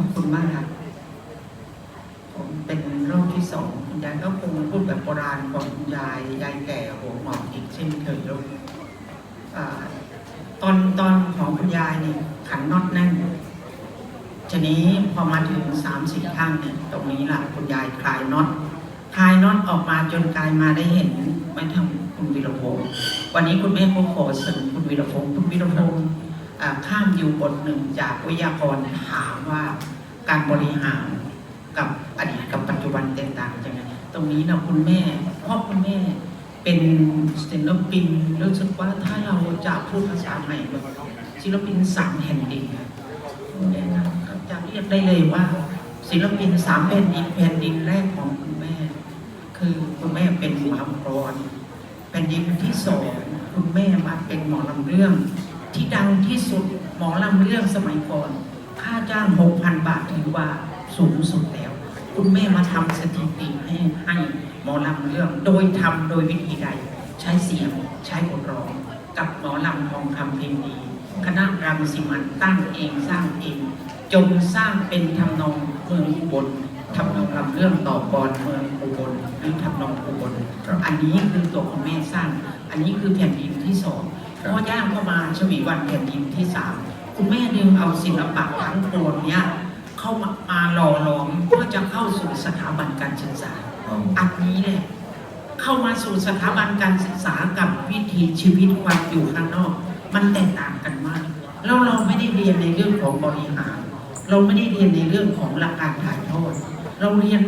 อบคุณมากครับ ผมเป็นโรคที่สองคุณยายก็คงพูดแบบโบราณของคุณยายยายแก่หัวหมอกอีกเช่นเคยลูกตอนตอนของคุณยายนี่ขันน็อตแน่นทีนี้พอมาถึงสามสี่ข้างเนี่ยตรงนี้ล่ะคุณยายคลายน็อตคลายน็อตออกมาจนกลายมาได้เห็นไม่ทำคุณวีรพงศ์วันนี้คุณแม่ก็ขอเสริมคุณวีรพงศ์คุณวีรพงศ์ ข้ามอยู่บทหนึ่งจากวิทยากรถามว่าการบริหารกับอดีตกับปัจจุบันแตกต่างยังไงตรงนี้นะคุณแม่พ่อคุณแม่เป็นศิลปินรู้สึกว่าถ้าเราจะพูดภาษาใหม่ศิลปินสามแผ่นดินคุณแม่นะครับจะเรียกได้เลยว่า ศิลปินสามแผ่นดินแผ่นดินแรกของคุณแม่ คือคุณแม่เป็นหมอลำกรอนแผ่นดินที่สองคุณแม่มาเป็นหมอลำเรื่อง ที่ดังที่สุดหมอลำเรื่องสมัยก่อน ค่าจ้างหกพันบาทถือว่าสูงสุดแล้ว คุณแม่มาทำสถิติให้ให้หมอลำเรื่อง โดยทำโดยวิธีใด ใช้เสียงใช้บทร้อง กับหมอลำทองคำเพลงดีคณะรังสิมันตั้งเองสร้างเองจนสร้างเป็นทำนองเมืองอุบลทำนองลำเรื่องต่อกรเมืองอุบลหรือทำนองอุบลอันนี้คือตัวคุณแม่สร้าง อันนี้คือแผ่นดินที่สอง พอย่างเข้ามาชวีวันแผ่นดินที่สามคุณแม่ดึงเอาศิลปะทั้งปวงเนี้ยเข้ามามาหล่อหลอมเพื่อจะเข้าสู่สถาบันการศึกษา อันนี้เนี่ยเข้ามาสู่สถาบันการศึกษากับวิถีชีวิตความอยู่ข้างนอก มันแตกต่างกันมากแล้วเราไม่ได้เรียนในเรื่องของบริหาร เราไม่ได้เรียนในเรื่องของหลักการถ่ายทอดเราเรียน